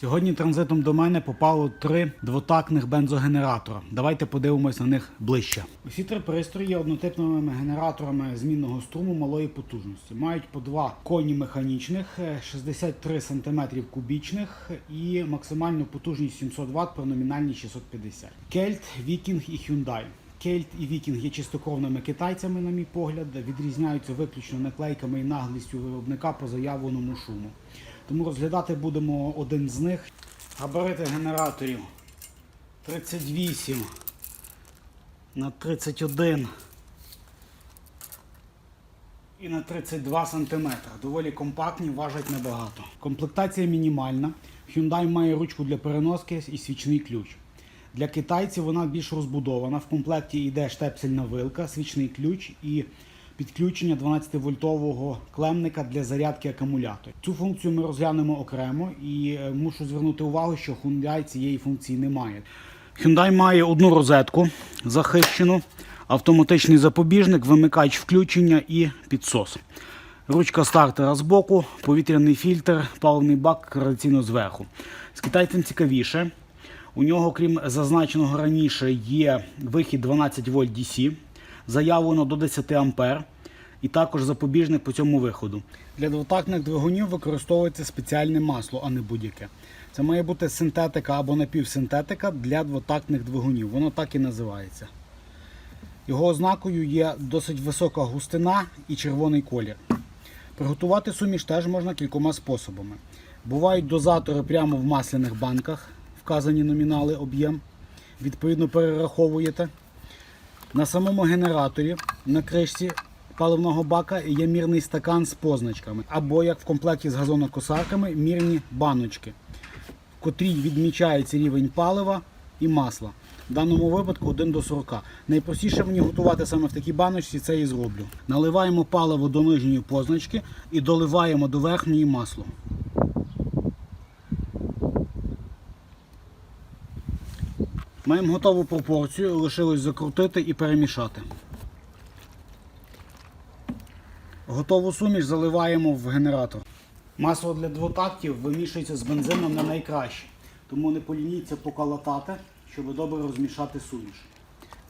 Сьогодні транзитом до мене попало три двотактних бензогенератора. Давайте подивимось на них ближче. Усі три пристрої однотипними генераторами змінного струму малої потужності. Мають по два коні механічних, е, 63 см кубічних і максимальну потужність 700 Вт при номінальній 650. Кельт, Вікінг і Hyundai. Кельт і Вікінг є чистокровними китайцями, на мій погляд, відрізняються виключно наклейками і наглістю виробника по заявленому шуму. Тому розглядати будемо один з них. Габарити генераторів 38 на 31 і на 32 см. Доволі компактні, важать небагато. Комплектація мінімальна. Hyundai має ручку для переноски і свічний ключ. Для китайців вона більш розбудована. В комплекті йде штепсельна вилка, свічний ключ і підключення 12-вольтового клемника для зарядки акумуляторів. Цю функцію ми розглянемо окремо і е, мушу звернути увагу, що Hyundai цієї функції не має. Hyundai має одну розетку захищену, автоматичний запобіжник, вимикач включення і підсос. Ручка стартера збоку, повітряний фільтр, паливний бак традиційно зверху. З китайцем цікавіше. У нього, крім зазначеного раніше, є вихід 12 вольт DC, заявлено до 10 ампер, і також запобіжник по цьому виходу. Для двотактних двигунів використовується спеціальне масло, а не будь-яке. Це має бути синтетика або напівсинтетика для двотактних двигунів. Воно так і називається. Його ознакою є досить висока густина і червоний колір. Приготувати суміш теж можна кількома способами. Бувають дозатори прямо в масляних банках, вказані номінали, об'єм. Відповідно, перераховуєте. На самому генераторі на кришці паливного бака є мірний стакан з позначками, або як в комплекті з газонокосарками, мірні баночки, в котрій відмічається рівень палива і масла. В даному випадку 1 до 40. Найпростіше мені готувати саме в такій баночці, це і зроблю. Наливаємо паливо до нижньої позначки і доливаємо до верхньої масло. Маємо готову пропорцію, лишилось закрутити і перемішати. Готову суміш заливаємо в генератор. Масло для двотактів вимішується з бензином не найкраще, тому не полініться поколотати, щоб добре розмішати суміш.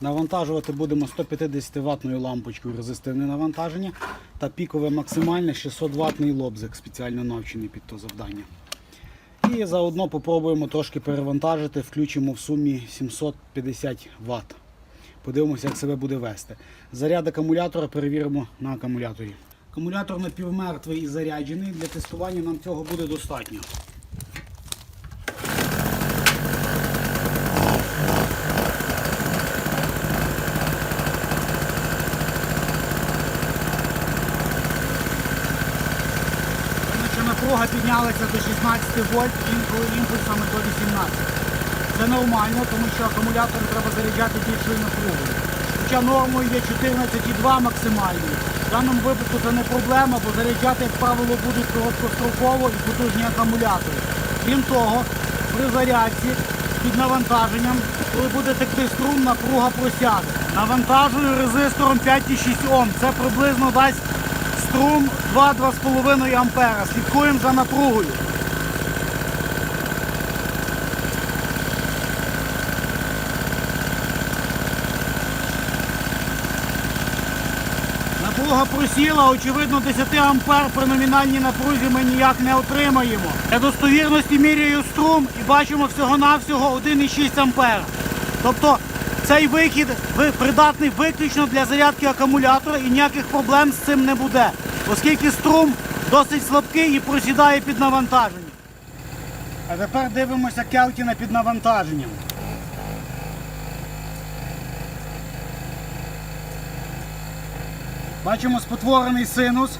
Навантажувати будемо 150 ватною лампочкою резистивне навантаження та пікове максимальне 600 ватний лобзик, спеціально навчений під то завдання. І заодно попробуємо трошки перевантажити, включимо в сумі 750 Вт. Подивимося, як себе буде вести. Заряд акумулятора перевіримо на акумуляторі. Акумулятор напівмертвий і заряджений. Для тестування нам цього буде достатньо. Напруга до 16 вольт, інколи імпульсами до 18. Це нормально, тому що акумулятор треба заряджати більшою напругою. Хоча нормою є 14,2 максимальною. В даному випадку це не проблема, бо заряджати, як правило, будуть короткостроково і потужні акумулятори. Крім того, при зарядці під навантаженням, коли буде текти струм, напруга просяде. Навантажую резистором 5,6 Ом. Це приблизно дасть струм 2-2,5 ампера. Слідкуємо за напругою. Напруга просіла, очевидно, 10 ампер при номінальній напрузі ми ніяк не отримаємо. Для достовірності міряю струм і бачимо всього-навсього 1,6 ампер. Тобто цей вихід придатний виключно для зарядки акумулятора і ніяких проблем з цим не буде, оскільки струм досить слабкий і просідає під навантаженням. А тепер дивимося Келтіна під навантаженням. Бачимо спотворений синус,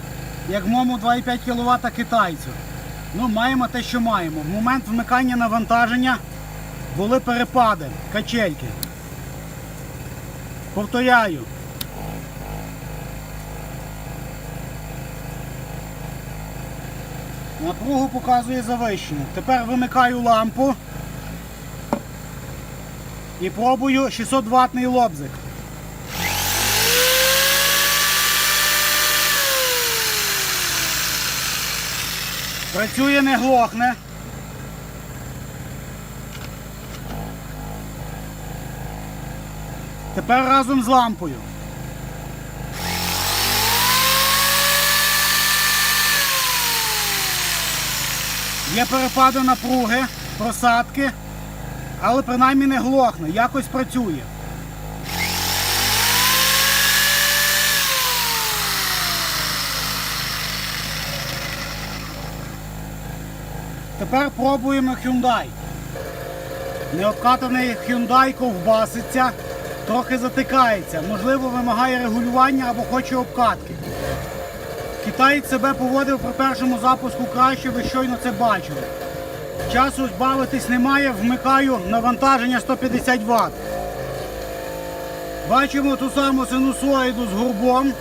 як в моєму 2,5 кВт китайцю. Ну, маємо те, що маємо. В момент вмикання навантаження були перепади, качельки. Повторяю. Напругу показує завищену. Тепер вимикаю лампу і пробую 600 ватний лобзик. Працює, не глохне. Тепер разом з лампою. Є перепади напруги, просадки, але принаймні не глохне, якось працює. Тепер пробуємо Hyundai. Необкатаний Hyundai ковбаситься, трохи затикається, можливо, вимагає регулювання або хоче обкатки. Китаєць себе поводив при першому запуску краще, ви щойно це бачили. Часу бавитись немає, вмикаю навантаження 150 Вт. Бачимо ту саму синусоїду з горбом,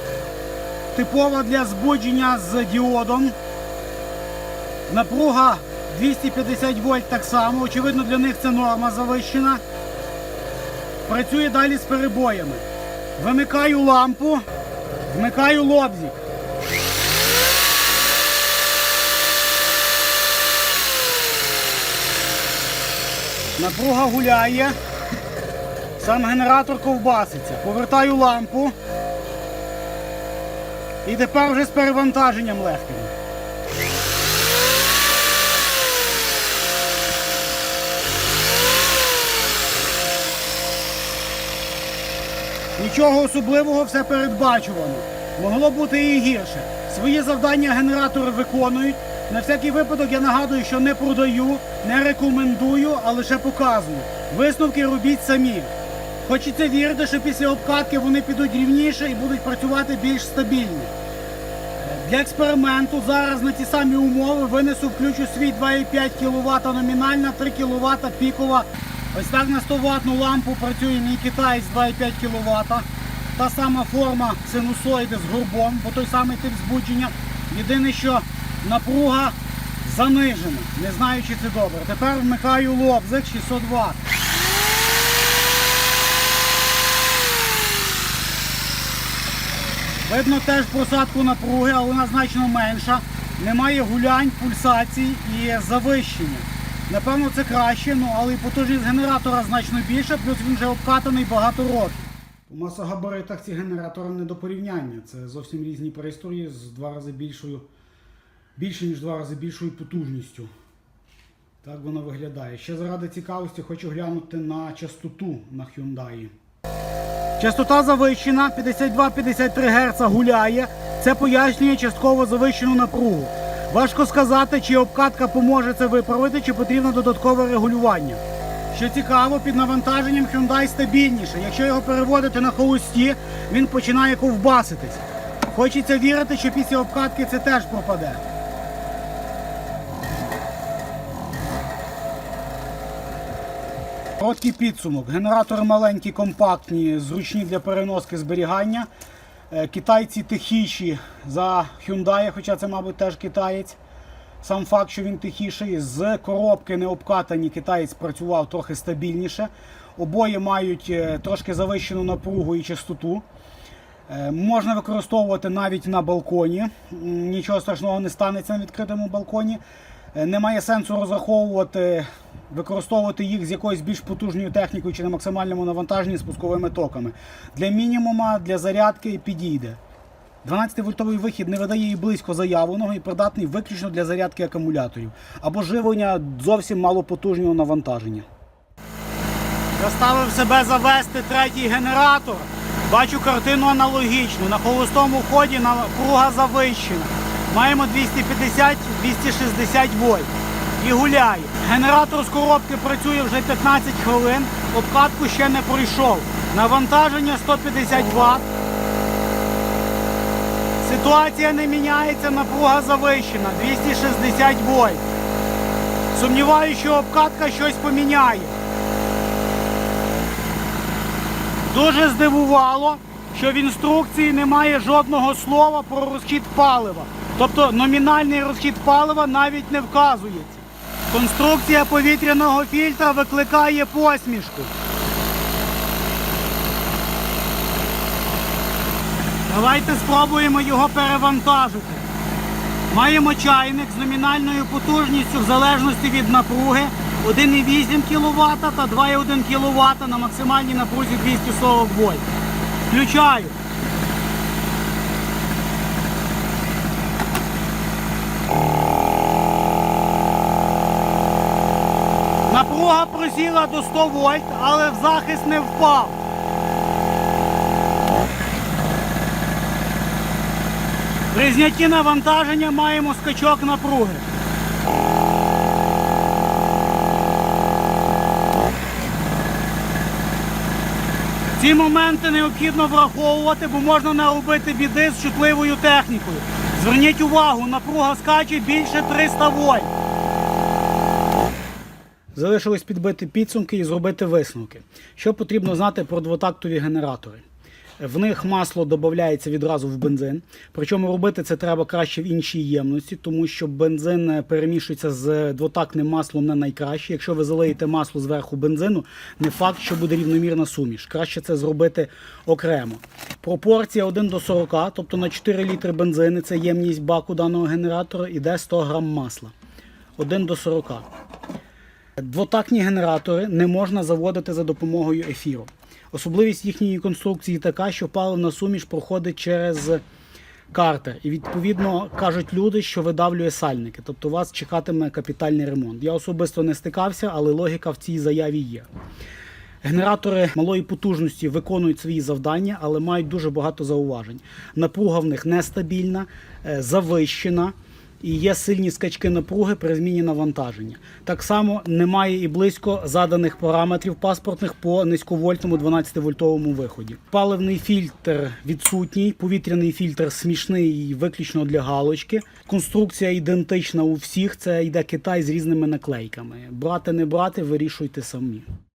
типова для збудження з діодом. Напруга 250 вольт так само. Очевидно, для них це норма завищена. Працює далі з перебоями. Вимикаю лампу, вмикаю лобзик. Напруга гуляє. Сам генератор ковбаситься. Повертаю лампу. І тепер вже з перевантаженням легким. Нічого особливого, все передбачувано. Могло бути і гірше. Свої завдання генератори виконують. На всякий випадок я нагадую, що не продаю, не рекомендую, а лише показую. Висновки робіть самі. Хочеться вірити, що після обкатки вони підуть рівніше і будуть працювати більш стабільно. Для експерименту зараз на ті самі умови винесу, включу свій 2,5 кВт номінальна, 3 кВт пікова. Ось так на 100 ватну лампу працює мій китаєць 2,5 кВт. Та сама форма синусоїди з горбом, бо той самий тип збудження. Єдине, що напруга занижена. Не знаю, чи це добре. Тепер вмикаю лобзик 600 Вт. Видно теж просадку напруги, але вона значно менша. Немає гулянь, пульсацій і завищення. Напевно, це краще, ну але і потужність генератора значно більша, плюс він вже обкатаний багато років. У масогабаритах ці генератори не до порівняння. Це зовсім різні пристрої з два рази більшою, більше ніж два рази більшою потужністю. Так воно виглядає. Ще заради цікавості хочу глянути на частоту на Hyundai. Частота завищена 52-53 Гц гуляє. Це пояснює частково завищену напругу. Важко сказати, чи обкатка поможе це виправити, чи потрібно додаткове регулювання. Що цікаво, під навантаженням Hyundai стабільніше. Якщо його переводити на холості, він починає ковбаситись. Хочеться вірити, що після обкатки це теж пропаде. Короткий підсумок. Генератори маленькі, компактні, зручні для переноски зберігання. Е, Китайці тихіші за Hyundai, хоча це, мабуть, теж китаєць. Сам факт, що він тихіший, з коробки не обкатані, китаєць працював трохи стабільніше. Обоє мають е, трошки завищену напругу і частоту. Е, Можна використовувати навіть на балконі. Нічого страшного не станеться на відкритому балконі. Немає сенсу розраховувати, використовувати їх з якоюсь більш потужною технікою чи на максимальному навантаженні спусковими токами. Для мінімума, для зарядки підійде. 12-вольтовий вихід не видає і близько заявленого і придатний виключно для зарядки акумуляторів або живлення зовсім малопотужного навантаження. Заставив себе завести третій генератор. Бачу картину аналогічну. На холостому ході напруга завищена. Маємо 250-260 вольт. І гуляє. Генератор з коробки працює вже 15 хвилин, обкатку ще не пройшов. Навантаження 150 Вт. Ситуація не міняється, напруга завищена 260 вольт. Сумніваюся, що обкатка щось поміняє. Дуже здивувало, що в інструкції немає жодного слова про розхід палива. Тобто номінальний розхід палива навіть не вказується. Конструкція повітряного фільтра викликає посмішку. Давайте спробуємо його перевантажити. Маємо чайник з номінальною потужністю в залежності від напруги 1,8 кВт та 2,1 кВт на максимальній напрузі 240 вольт. Включаю. Напруга просіла до 100 вольт, але в захист не впав. При знятті навантаження маємо скачок напруги. Ці моменти необхідно враховувати, бо можна наробити біди з чутливою технікою. Зверніть увагу, напруга скаче більше 300 вольт. Залишилось підбити підсумки і зробити висновки. Що потрібно знати про двотактові генератори? В них масло додається відразу в бензин. Причому робити це треба краще в іншій ємності, тому що бензин е, перемішується з двотактним маслом не найкраще. Якщо ви залиєте масло зверху бензину, не факт, що буде рівномірна суміш. Краще це зробити окремо. Пропорція 1 до 40, тобто на 4 літри бензину, це ємність баку даного генератора, іде 100 грам масла. 1 до 40. Двотактні генератори не можна заводити за допомогою ефіру. Особливість їхньої конструкції така, що паливна суміш проходить через картер. І відповідно кажуть люди, що видавлює сальники. Тобто вас чекатиме капітальний ремонт. Я особисто не стикався, але логіка в цій заяві є. Генератори малої потужності виконують свої завдання, але мають дуже багато зауважень. Напруга в них нестабільна, е, завищена. І є сильні скачки напруги при зміні навантаження. Так само немає і близько заданих параметрів паспортних по низьковольтному 12-вольтовому виході. Паливний фільтр відсутній, повітряний фільтр смішний і виключно для галочки. Конструкція ідентична у всіх. Це йде Китай з різними наклейками. Брати не брати, вирішуйте самі.